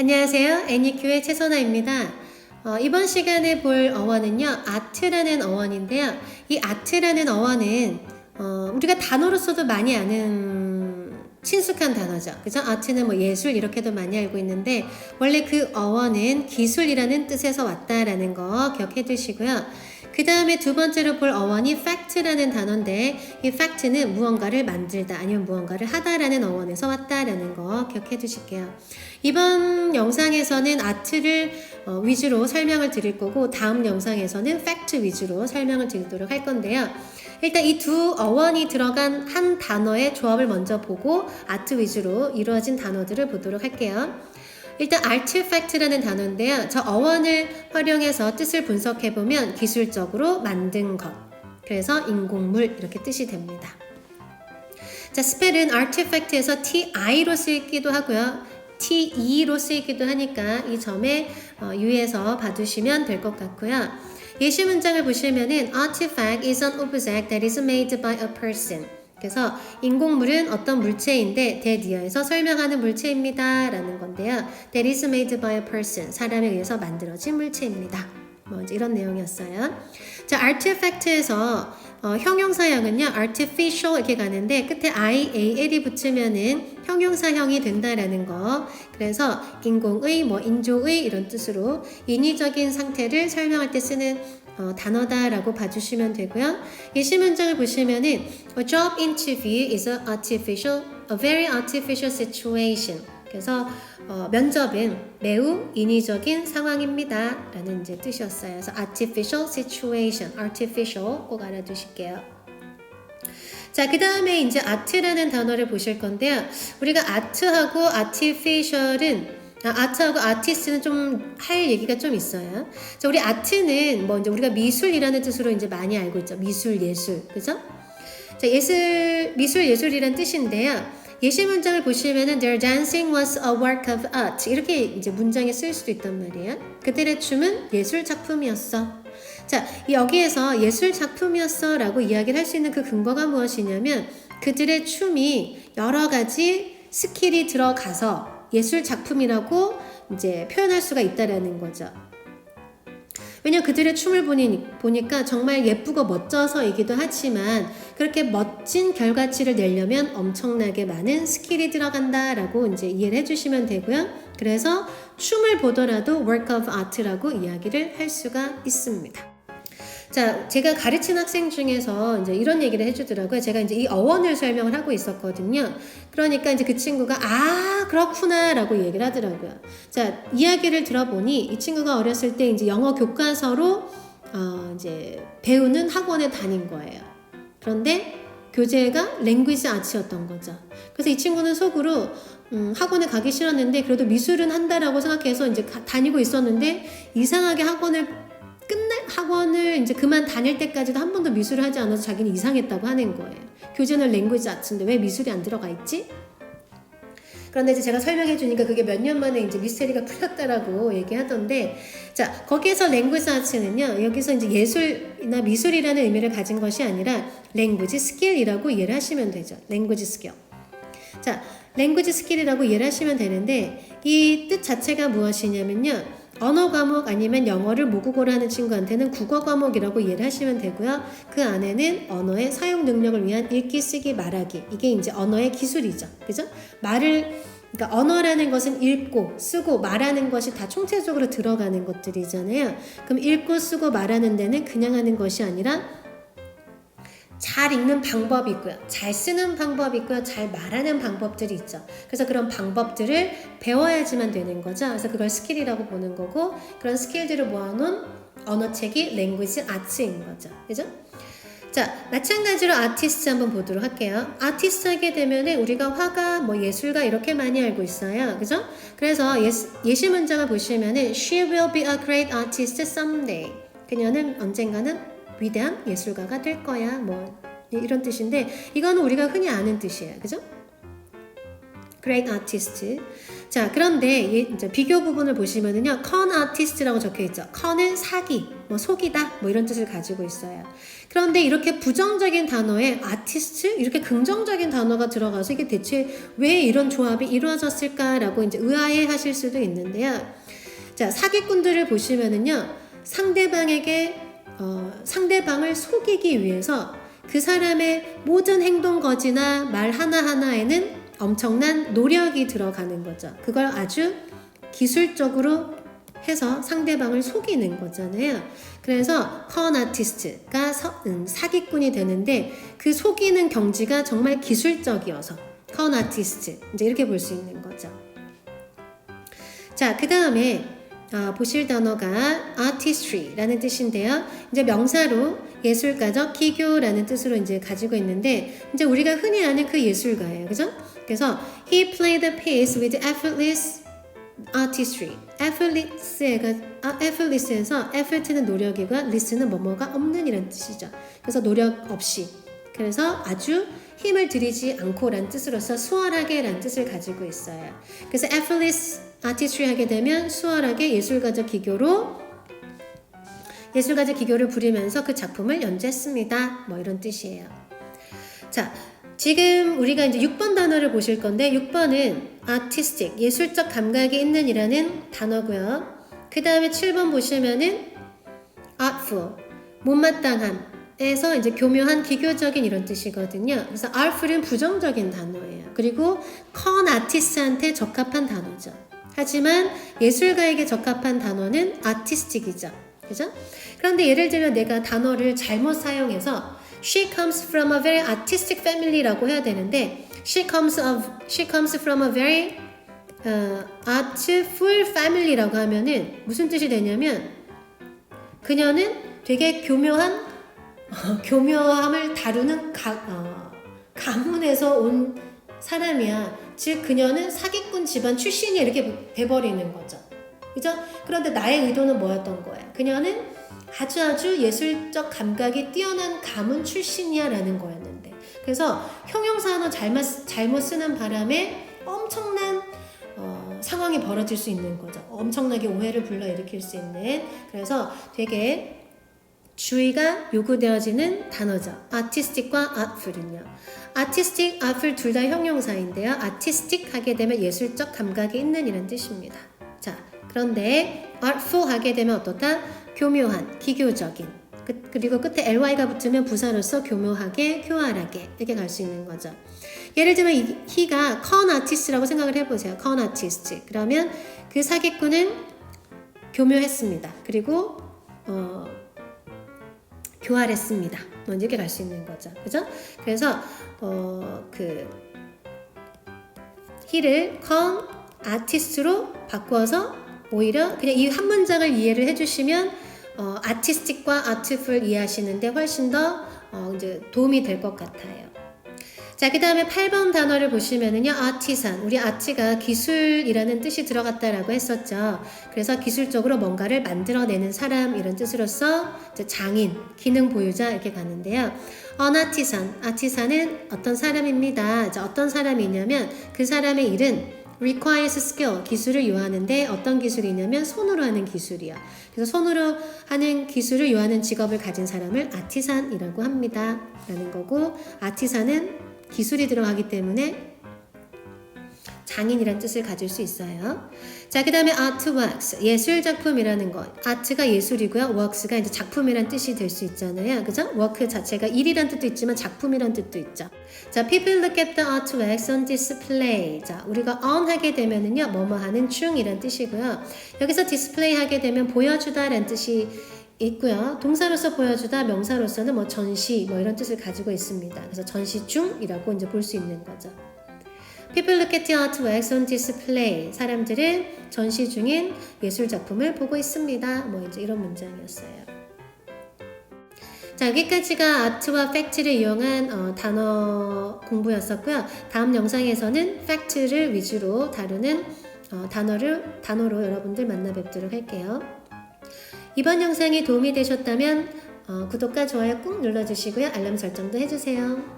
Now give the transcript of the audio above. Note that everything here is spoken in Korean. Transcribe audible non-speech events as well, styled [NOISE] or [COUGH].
안녕하세요. 애니큐의 최선아입니다. 어, 이번 시간에 볼 어원은요, 아트라는 어원인데요. 이 아트라는 어원은 어, 우리가 단어로서도 많이 아는 친숙한 단어죠. 그죠? 아트는 뭐 예술 이렇게도 많이 알고 있는데 원래 그 어원은 기술이라는 뜻에서 왔다라는 거 기억해 두시고요. 그 다음에 두 번째로 볼 어원이 fact라는 단어인데 이 fact는 무언가를 만들다 아니면 무언가를 하다라는 어원에서 왔다라는 거 기억해 두실게요. 이번 영상에서는 아트를 어, 위주로 설명을 드릴 거고 다음 영상에서는 fact 위주로 설명을 드리도록 할 건데요. 일단 이 두 어원이 들어간 한 단어의 조합을 먼저 보고 아트 위주로 이루어진 단어들을 보도록 할게요. 일단 artifact라는 단어인데요. 저 어원을 활용해서 뜻을 분석해 보면 기술적으로 만든 것. 그래서 인공물 이렇게 뜻이 됩니다. 자, 스펠은 artifact에서 ti로 쓰이기도 하고요. te로 쓰이기도 하니까 이 점에 어, 유의해서 봐두시면 될 것 같고요. 예시 문장을 보시면은 artifact is an object that is made by a person. 그래서 인공물은 어떤 물체인데 대디어에서 설명하는 물체입니다. 라는 건데요. That is made by a person. 사람에 의해서 만들어진 물체입니다. 뭐 이런 내용이었어요. 자, artifact에서 어, 형용사형은요, artificial 이렇게 가는데 끝에 ial이 붙으면은 형용사형이 된다라는 거. 그래서 인공의, 뭐 인조의 이런 뜻으로 인위적인 상태를 설명할 때 쓰는 어, 단어다라고 봐주시면 되고요. 예시 문장을 보시면은 A job interview is a artificial, a very artificial situation. 그래서 어, 면접은 매우 인위적인 상황입니다. 라는 이제 뜻이었어요. 그래서 artificial situation, artificial 꼭 알아두실게요. 자, 그 다음에 이제 아트라는 단어를 보실 건데요. 우리가 아트하고 artificial은 아, 아트하고 아티스트는 좀 할 얘기가 좀 있어요. 자, 우리 아트는 뭐 이제 우리가 미술이라는 뜻으로 이제 많이 알고 있죠. 미술, 예술. 그죠? 자, 예술, 미술, 예술이란 뜻인데요. 예시 문장을 보시면은 their dancing was a work of art 이렇게 이제 문장에 쓸 수도 있단 말이에요. 그들의 춤은 예술 작품이었어. 자, 여기에서 예술 작품이었어라고 이야기를 할 수 있는 그 근거가 무엇이냐면 그들의 춤이 여러 가지 스킬이 들어가서 예술 작품이라고 이제 표현할 수가 있다라는 거죠. 왜냐 그들의 춤을 보니, 보니까 정말 예쁘고 멋져서이기도 하지만 그렇게 멋진 결과치를 내려면 엄청나게 많은 스킬이 들어간다라고 이제 이해를 해주시면 되고요. 그래서 춤을 보더라도 work of art라고 이야기를 할 수가 있습니다. 자, 제가 가르친 학생 중에서 이제 이런 얘기를 해주더라고요. 제가 이제 이 어원을 설명을 하고 있었거든요. 그러니까 이제 그 친구가 아 그렇구나라고 얘기를 하더라고요. 자, 이야기를 들어보니 이 친구가 어렸을 때 이제 영어 교과서로 어, 이제 배우는 학원에 다닌 거예요. 그런데 교재가 랭귀지 아치였던 거죠. 그래서 이 친구는 속으로 음, 학원에 가기 싫었는데 그래도 미술은 한다라고 생각해서 이제 가, 다니고 있었는데 이상하게 학원을 끝날 학원을 이제 그만 다닐 때까지도 한 번도 미술을 하지 않아서 자기는 이상했다고 하는 거예요. 교재는 랭귀지 아트인데 왜 미술이 안 들어가 있지? 그런데 이제 제가 설명해 주니까 그게 몇 년 만에 이제 미스테리가 풀렸다라고 얘기하던데 자 거기에서 랭귀지 아트는요 여기서 이제 예술이나 미술이라는 의미를 가진 것이 아니라 랭귀지 스킬이라고 이해를 하시면 되죠 랭귀지 스킬 자 랭귀지 스킬이라고 이해를 하시면 되는데 이 뜻 자체가 무엇이냐면요 언어 과목 아니면 영어를 모국어로 하는 친구한테는 국어 과목이라고 이해를 하시면 되고요. 그 안에는 언어의 사용 능력을 위한 읽기, 쓰기, 말하기. 이게 이제 언어의 기술이죠. 그죠? 말을 그러니까 언어라는 것은 읽고 쓰고 말하는 것이 다 총체적으로 들어가는 것들이잖아요. 그럼 읽고 쓰고 말하는 데는 그냥 하는 것이 아니라 잘 읽는 방법이 있고요. 잘 쓰는 방법이 있고요. 잘 말하는 방법들이 있죠. 그래서 그런 방법들을 배워야지만 되는 거죠. 그래서 그걸 스킬이라고 보는 거고 그런 스킬들을 모아놓은 언어책이 랭귀지 아트인 거죠. 그죠? 자, 마찬가지로 아티스트 한번 보도록 할게요. 아티스트 하게 되면은 우리가 화가, 뭐 예술가 이렇게 많이 알고 있어요. 그죠? 그래서 예시, 예시 문장을 보시면은 She will be a great artist someday. 그녀는 언젠가는 위대한 예술가가 될 거야. 뭐 이런 뜻인데 이거는 우리가 흔히 아는 뜻이에요. 그죠? great artist. 자, 그런데 이 이제 비교 부분을 보시면은요, con artist라고 적혀 있죠. con은 사기, 뭐 속이다, 뭐 이런 뜻을 가지고 있어요. 그런데 이렇게 부정적인 단어에 artist 이렇게 긍정적인 단어가 들어가서 이게 대체 왜 이런 조합이 이루어졌을까라고 이제 의아해 하실 수도 있는데요. 자, 사기꾼들을 보시면은요, 상대방에게 어, 상대방을 속이기 위해서 그 사람의 모든 행동 거지나 말 하나하나에는 엄청난 노력이 들어가는 거죠. 그걸 아주 기술적으로 해서 상대방을 속이는 거잖아요. 그래서 컨 아티스트가 서- 음, 사기꾼이 되는데 그 속이는 경지가 정말 기술적이어서 컨 아티스트 이제 이렇게 볼 수 있는 거죠. 자, 그 다음에 어, 보실 단어가 artistry라는 뜻인데요. 이제 명사로 예술가적 기교라는 뜻으로 이제 가지고 있는데 이제 우리가 흔히 아는 그 예술가예요. 그죠? 그래서 he played the piece with effortless artistry. effortless가 아, effortless에서 effort는 노력이고 list는 뭐뭐가 없는 이런 뜻이죠. 그래서 노력 없이 그래서 아주 힘을 들이지 않고란 뜻으로서 수월하게란 뜻을 가지고 있어요. 그래서 effortless artistry 하게 되면 수월하게 예술가적 기교로 예술가적 기교를 부리면서 그 작품을 연주했습니다. 뭐 이런 뜻이에요. 자, 지금 우리가 이제 6번 단어를 보실 건데 6번은 artistic, 예술적 감각이 있는 이라는 단어고요. 그 다음에 7번 보시면은 artful, 못마땅함에서 이제 교묘한 기교적인 이런 뜻이거든요. 그래서 artful은 부정적인 단어예요. 그리고 con artist한테 적합한 단어죠. 하지만 예술가에게 적합한 단어는 artistic이죠. 그죠? 그런데 예를 들면 내가 단어를 잘못 사용해서 she comes from a very artistic family라고 해야 되는데 she comes of she comes from a very 어, artful family라고 하면은 무슨 뜻이 되냐면 그녀는 되게 교묘한 어, [LAUGHS] 교묘함을 다루는 가, 어, 가문에서 온 사람이야. 즉 그녀는 사기 꾼 집안 출신이 이렇게 돼버리는 거죠. 그죠? 그런데 나의 의도는 뭐였던 거야? 그녀는 아주 아주 예술적 감각이 뛰어난 가문 출신이야 라는 거였는데 그래서 형용사 하나 잘못, 잘못 쓰는 바람에 엄청난 어, 상황이 벌어질 수 있는 거죠. 엄청나게 오해를 불러일으킬 수 있는 그래서 되게 주의가 요구되어지는 단어죠. artistic과 artful은요. artistic, artful 둘 다 형용사인데요. artistic 하게 되면 예술적 감각이 있는 이런 뜻입니다. 자, 그런데 artful 하게 되면 어떻다? 교묘한, 기교적인. 그, 그리고 끝에 ly가 붙으면 부사로서 교묘하게, 교활하게 이렇게 갈 수 있는 거죠. 예를 들면 이, he가 con artist라고 생각을 해보세요. con artist. 그러면 그 사기꾼은 교묘했습니다. 그리고 어, 교활했습니다. 뭐 이렇게 갈 수 있는 거죠. 그죠? 그래서 어그 he를 con artist로 바꿔서 오히려 그냥 이 한 문장을 이해를 해주시면 어, artistic과 artful 이해하시는데 훨씬 더 어, 이제 도움이 될 것 같아요. 자, 그 다음에 8번 단어를 보시면은요, 아티산. 우리 아티가 기술이라는 뜻이 들어갔다라고 했었죠. 그래서 기술적으로 뭔가를 만들어내는 사람, 이런 뜻으로서 장인, 기능 보유자 이렇게 가는데요. 언아티산. 아티산은 어떤 사람입니다. 자, 어떤 사람이냐면 그 사람의 일은 requires skill, 기술을 요하는데 어떤 기술이냐면 손으로 하는 기술이야. 그래서 손으로 하는 기술을 요하는 직업을 가진 사람을 아티산이라고 합니다. 라는 거고, 아티산은 기술이 들어가기 때문에 장인이란 뜻을 가질 수 있어요. 자, 그 다음에 artworks, 예술 작품이라는 것. 아트가 예술이고요. works가 이제 작품이란 뜻이 될 수 있잖아요. 그죠? work 자체가 일이란 뜻도 있지만 작품이란 뜻도 있죠. 자, people look at the artworks on display. 자, 우리가 on 하게 되면은요, 뭐뭐 하는 중이란 뜻이고요. 여기서 display 하게 되면 보여주다라는 뜻이 있고요. 동사로서 보여주다, 명사로서는 뭐 전시, 뭐 이런 뜻을 가지고 있습니다. 그래서 전시 중이라고 이제 볼 수 있는 거죠. People look at the artworks on display. 사람들은 전시 중인 예술 작품을 보고 있습니다. 뭐 이제 이런 문장이었어요. 자, 여기까지가 아트와 팩트를 이용한 어, 단어 공부였었고요. 다음 영상에서는 팩트를 위주로 다루는 어, 단어를 단어로 여러분들 만나 뵙도록 할게요. 이번 영상이 도움이 되셨다면 어, 구독과 좋아요 꾹 눌러주시고요. 알람 설정도 해주세요.